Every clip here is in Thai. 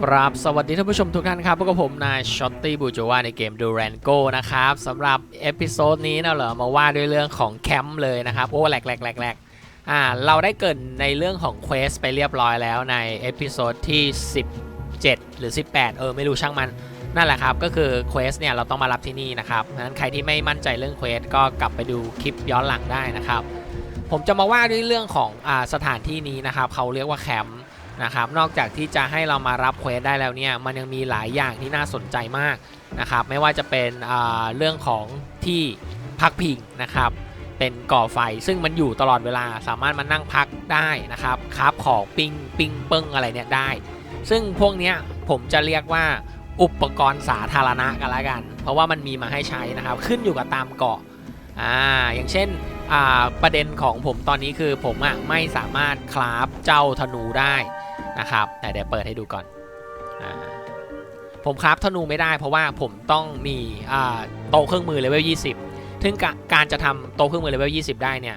ครับ สวัสดีท่านผู้ชมทุกท่านครับพบกับผมนายช็อตตี้บูจวาในเกมดูแรนโกนะครับสำหรับเอพิโซดนี้นะเหรอมาว่าด้วยเรื่องของแคมป์เลยนะครับ โอ้แหลกแหลกแหลกแหลกอ่าเราได้เกินในเรื่องของเควสไปเรียบร้อยแล้วในเอพิโซดที่ 17 หรือ 18 เออ ไม่รู้ช่างมัน นั่นแหละครับ ก็คือเควสเนี่ยเราต้องมารับที่นี่นะครับดังนั้นใครที่ไม่มั่นใจเรื่องเควสก็กลับไปดูคลิปย้อนหลังได้นะครับ ผมจะมาว่าด้วยเรื่องของอาสถานที่นี้นะครับเขาเรียกว่าแคมป์ นะครับนอกจากที่จะให้เรามารับเควสได้แล้วเนี่ยมันยังมีหลายอย่างที่น่าสนใจมากนะครับไม่ว่าจะเป็นเรื่องของที่พักพิงนะครับเป็นก่อไฟซึ่งมันอยู่ตลอดเวลาสามารถมานั่งพักได้นะครับคาบของปิงปิงเปิ้งอะไรเนี่ยได้ ซึ่งพวกนี้ผมจะเรียกว่าอุปกรณ์สาธารณะกันละกัน เพราะว่ามันมีมาให้ใช้นะครับ ขึ้นอยู่กับตามเกาะอ่าอย่างเช่น ประเด็นของผมตอนนี้คือผมอะไม่สามารถคราฟเจ้าธนูได้นะครับ แต่เดี๋ยวเปิดให้ดูก่อนอผมคราฟธนูไม่ได้ เพราะว่าผมต้องมีโตเครื่องมือเลเวล20ซึ่งการจะทำโตเครื่องมือเลเวล20 ได้เนี่ย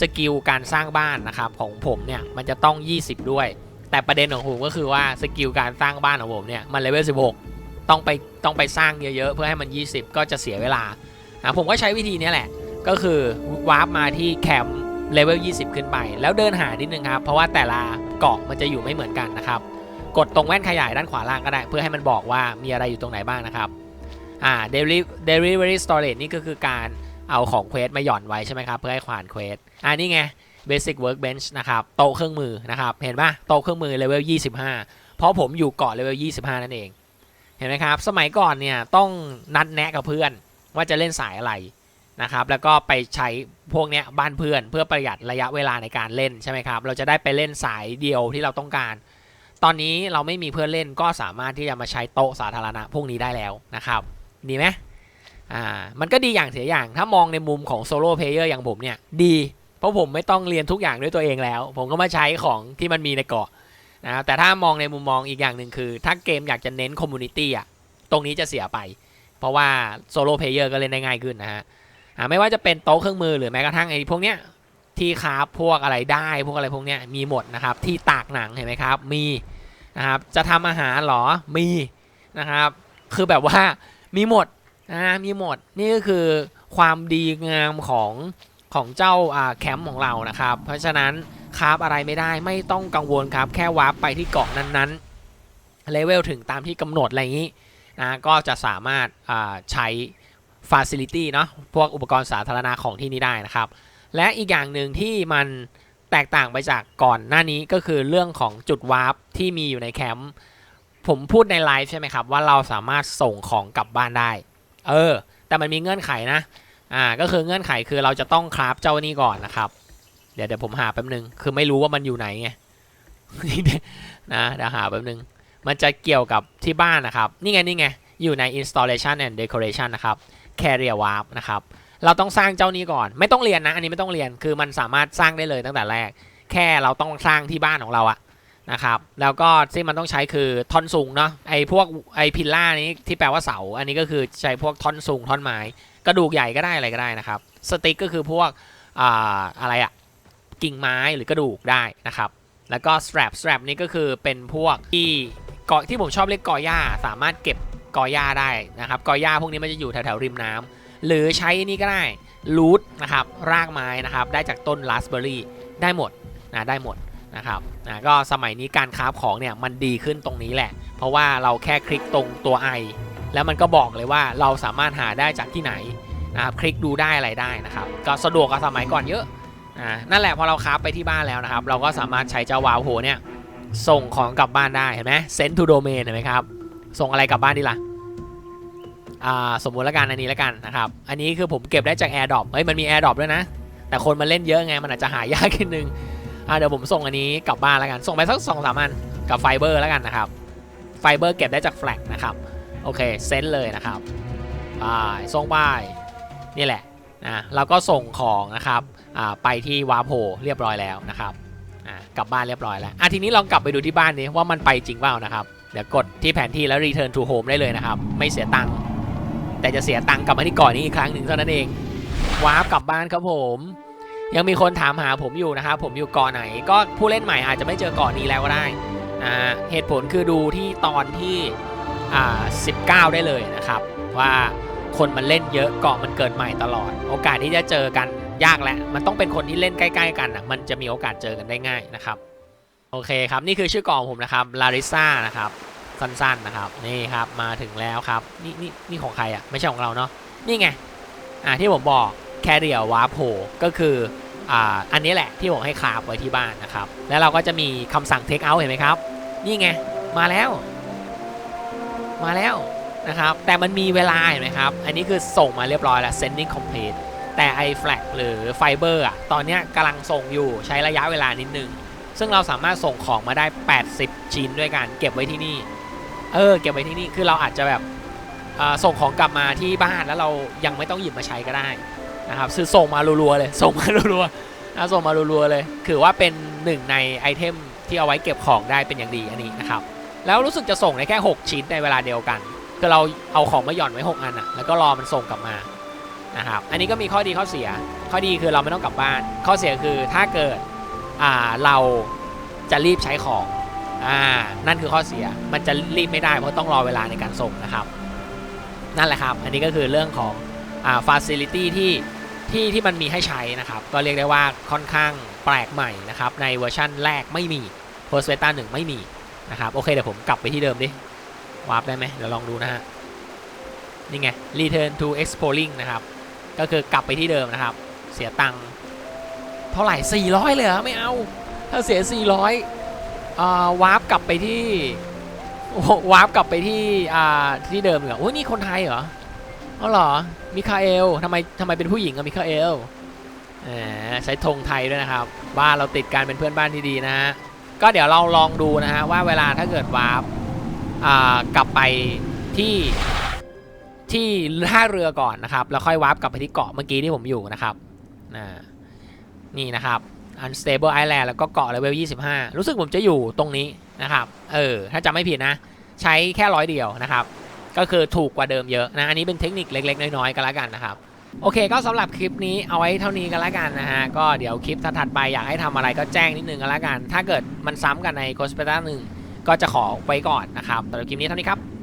สกิลการสร้างบ้านนะครับของผมเนี่ยมันจะต้อง 20 ด้วย แต่ประเด็นของผมก็คือว่าสกิลการสร้างบ้านของผมเนี่ยมันเลเวล16 ต้องไปต้องไปสร้างเยอะๆเพื่อให้มัน 20 ก็จะเสียเวลาอะผมก็ใช้วิธีนี้แหละ ก็คือวาร์ปมาที่แคมป์เลเวล 20 ขึ้นไป แล้วเดินหานิดนึงครับ เพราะว่าแต่ละเกาะมันจะอยู่ไม่เหมือนกันนะครับ กดตรงแว่นขยายด้านขวาล่างก็ได้ เพื่อให้มันบอกว่ามีอะไรอยู่ตรงไหนบ้างนะครับอ่า delivery storage นี่ก็คือการเอาของเควสมาหย่อนไว้ใช่ไหมครับ เพื่อให้ขวานเควสอ่านี่ไง basic workbench นะครับโต๊ะเครื่องมือนะครับ เห็นปะโต๊ะเครื่องมือเลเวล 25 เพราะผมอยู่เกาะเลเวล 25 นั่นเอง เห็นไหมครับ สมัยก่อนเนี่ยต้องนัดแนะกับเพื่อนว่าจะเล่นสายอะไร นะครับแล้วก็ไปใช้พวกเนี้ยบ้านเพื่อนเพื่อประหยัดระยะเวลาในการเล่นใช่ไหมครับเราจะได้ไปเล่นสายเดียวที่เราต้องการ ตอนนี้เราไม่มีเพื่อนเล่นก็สามารถที่จะมาใช้โต๊ะสาธารณะพวกนี้ได้แล้วนะครับดีไหมอ่ามันก็ดีอย่างเสียอย่างถ้ามองในมุมของโซโล่เพลเยอร์อย่างผมเนี่ยดีเพราะผมไม่ต้องเรียนทุกอย่างด้วยตัวเองแล้ว ผมก็มาใช้ของที่มันมีในเกาะนะครับแต่ถ้ามองในมุมมองอีกอย่างหนึ่งคือ ถ้าเกมอยากจะเน้นคอมมูนิตี้อะตรงนี้จะเสียไป เพราะว่าโซโล่เพลเยอร์ก็เล่นได้ง่ายขึ้นนะฮะ อ่าไม่ว่าจะเป็นโต๊ะเครื่องมือหรือแม้กระทั่งไอ้พวกเนี้ยที่คราฟพวกอะไรได้พวกอะไรพวกเนี้ยมีหมดนะครับที่ตากหนังเห็นไหมครับ มีนะครับจะทำอาหารเหรอมีนะครับ คือแบบว่ามีหมดนะมีหมดนี่ก็คือความดีงามของของเจ้าแคมป์ของเรานะครับ เพราะฉะนั้นคราฟอะไรไม่ได้ไม่ต้องกังวลครับ แค่วาร์ปไปที่เกาะนั้นๆเลเวลถึงตามที่กำหนดอะไรอย่างนี้นะก็จะสามารถใช้ Facility เนาะพวกอุปกรณ์สาธารณะของที่นี่ได้นะครับ และอีกอย่างหนึ่งที่มันแตกต่างไปจากก่อนหน้านี้ก็คือเรื่องของจุดวาร์ปที่มีอยู่ในแคมป์ผมพูดในไลฟ์ใช่ไหมครับว่าเราสามารถส่งของกลับบ้านได้ เออ แต่มันมีเงื่อนไขนะ อ่า ก็คือเงื่อนไขคือเราจะต้องคราฟเจ้านี้ก่อนนะครับ เดี๋ยวเดี๋ยวผมหาแป๊บนึง คือไม่รู้ว่ามันอยู่ไหนไง นะเดี๋ยวหาแป๊บนึง มันจะเกี่ยวกับที่บ้านนะครับ นี่ไงนี่ไง อยู่ใน installation and decoration นะครับ carrier warp นะครับ เราต้องสร้างเจ้านี้ก่อน ไม่ต้องเรียนนะ อันนี้ไม่ต้องเรียน คือมันสามารถสร้างได้เลยตั้งแต่แรก แค่เราต้องสร้างที่บ้านของเราอะนะครับ แล้วก็ที่มันต้องใช้คือท่อนสูงเนาะ ไอ้พวกไอ้พิลล่านี้ที่แปลว่าเสา อันนี้ก็คือใช้พวกท่อนสูงท่อนไม้ กระดูกใหญ่ก็ได้อะไรก็ได้นะครับ สติ๊กก็คือพวกอ่าอะไรอะกิ่งไม้หรือกระดูกได้นะครับ แล้วก็ strap strap นี่ก็คือเป็นพวกที่เกาะที่ผมชอบเรียกกอหญ้าสามารถเก็บ กอหญ้าได้นะครับกอหญ้าพวกนี้มันจะอยู่แถวๆริมน้ำหรือใช้นี่ก็ได้รูทนะครับรากไม้นะครับได้จากต้นราสเบอร์รี่ได้หมดนะได้หมดนะครับนะก็สมัยนี้การคราฟของเนี่ยมันดีขึ้นตรงนี้แหละ เพราะว่าเราแค่คลิกตรงตัวไอแล้วมันก็บอกเลยว่าเราสามารถหาได้จากที่ไหนนะครับคลิกดูได้อะไรได้นะครับ ก็สะดวกกว่าสมัยก่อนเยอะอ่านั่นแหละพอเราคราฟไปที่บ้านแล้วนะครับ เราก็สามารถใช้เจ้าวาลโหเนี่ยส่งของกลับบ้านได้เห็นไหมเซนทูโดเมนเห็นไหมครับ ส่งอะไรกลับบ้านดีล่ะอ่าสมมุติละกันอันนี้ละกันนะครับ อันนี้คือผมเก็บได้จาก AirDrop เฮ้ยมันมี AirDrop ด้วยนะ แต่คนมาเล่นเยอะไงมันอาจจะหายากนิดนึงอ่าเดี๋ยวผมส่งอันนี้กลับบ้านล้วกัน ส่งไปสักสองสามอันกับไฟเบอร์ล้วกันนะครับ ไฟเบอร์เก็บได้จากแฟลกนะครับโอเคเซนเลยนะครับไปส่งไปนี่แหละนะเราก็ส่งของนะครับอ่าไปที่วาโพเรียบร้อยแล้วนะครับอ่ากลับบ้านเรียบร้อยแล้วอะทีนี้ลองกลับไปดูที่บ้านนี้ว่ามันไปจริงเปล่านะครับ เดี๋ยวกดที่แผนที่แล้ว return to home ได้เลยนะครับ ไม่เสียตังค์แต่จะเสียตังค์กลับมาที่เก่อนนี้อีกครั้งหนึ่งเท่านั้นเองวาร์ปกลับบ้านครับผม ยังมีคนถามหาผมอยู่นะครับผมอยู่เกาะไหน ก็ผู้เล่นใหม่อาจจะไม่เจอกาะนี้แล้วก็ได้นะฮะเหตุผลคือดูที่ตอนที่อ่า19 ได้เลยนะครับ ว่าคนมันเล่นเยอะเกาะมันเกิดใหม่ตลอด โอกาสที่จะเจอกันยากแหละ มันต้องเป็นคนที่เล่นใกล้ ๆ กันอะมันจะมีโอกาสเจอกันได้ง่ายนะครับ โอเคครับ นี่คือชื่อกล่องผมนะครับลาริซ่านะครับสั้นๆนะครับนี่ครับมาถึงแล้วครับนี่นี่นี่ของใครอะไม่ใช่ของเราเนาะนี่ไงอ่าที่ผมบอกแคเรียวาร์โผก็คืออ่าอันนี้แหละที่ผมให้คาบไว้ที่บ้านนะครับ แล้วเราก็จะมีคำสั่งเทคเอาท์เห็นไหมครับ นี่ไงมาแล้ว มาแล้วนะครับ แต่มันมีเวลาเห็นไหมครับ อันนี้คือส่งมาเรียบร้อยแล้ว sending complete แต่ไอแฟลกหรือไฟเบอร์อะตอนนี้กำลังส่งอยู่ใช้ระยะเวลานิดนึง ซึ่งเราสามารถส่งของมาได้ 80 ชิ้นด้วยกัน เก็บไว้ที่นี่ เออ เก็บไว้ที่นี่ คือเราอาจจะแบบส่งของกลับมาที่บ้านแล้วเรายังไม่ต้องหยิบมาใช้ก็ได้นะครับคือส่งมารัวๆเลย ส่งมารัวๆนะส่งมารัวๆเลย คือว่าเป็นหนึ่งในไอเทมที่เอาไว้เก็บของได้เป็นอย่างดีอันนี้นะครับ แล้วรู้สึกจะส่งได้แค่ 6 ชิ้นในเวลาเดียวกัน คือเราเอาของมาหย่อนไว้ 6 อันอะแล้วก็รอมันส่งกลับมา นะครับ อันนี้ก็มีข้อดีข้อเสีย ข้อดีคือเราไม่ต้องกลับบ้าน ข้อเสียคือถ้าเกิด เราจะรีบใช้ของอ่านั่นคือข้อเสียมันจะรีบไม่ได้เพราะต้องรอเวลาในการส่งนะครับ นั่นแหละครับ อันนี้ก็คือเรื่องของอ่า facility ที่ที่ที่มันมีให้ใช้นะครับ ก็เรียกได้ว่าค่อนข้างแปลกใหม่นะครับ ในเวอร์ชั่นแรกไม่มี Post Beta 1 ไม่มีนะครับ โอเค เดี๋ยวผมกลับไปที่เดิมดิวาร์ปได้ไหมเดี๋ยวลองดูนะฮะ นี่ไง return to exploring นะครับ ก็คือกลับไปที่เดิมนะครับ เสียตังค์ เท่าไหร่ 400 เลยเหรอไม่เอา ถ้าเสีย 400อ่าวาร์ปกลับไปที่โอ้โหวาร์ปกลับไปที่อ่าที่เดิมเหรอโอ้ยนี่คนไทยเหรออ๋อเหรอมิคาเอลทำไมทำไมเป็นผู้หญิงอะมิคาเอลแหมใช้ธงไทยด้วยนะครับ บ้านเราติดกันเป็นเพื่อนบ้านที่ดีนะฮะก็เดี๋ยวเราลองดูนะฮะว่าเวลาถ้าเกิดวาร์ปอ่ากลับไปที่ที่ท่าเรือก่อนนะครับ แล้วค่อยวาร์ปกลับไปที่เกาะเมื่อกี้ที่ผมอยู่นะครับอ่า นี่นะครับ Unstable Island แล้วก็เกาะเลเวล 25 รู้สึกผมจะอยู่ตรงนี้นะครับ เออ ถ้าจำไม่ผิดนะ ใช้แค่ร้อยเดียวนะครับ ก็คือถูกกว่าเดิมเยอะนะ อันนี้เป็นเทคนิคเล็ก ๆ น้อยๆกันแล้วกันนะครับ โอเค ก็สำหรับคลิปนี้เอาไว้เท่านี้กันแล้วกันนะฮะ ก็เดี๋ยวคลิปถัดไปอยากให้ทำอะไรก็แจ้งนิดนึงกันแล้วกัน ถ้าเกิดมันซ้ำกันใน g h o s t p e t a 1ก็จะขอไว้ก่อนนะครับสำหรับคลิปนี้เท่านี้ครับ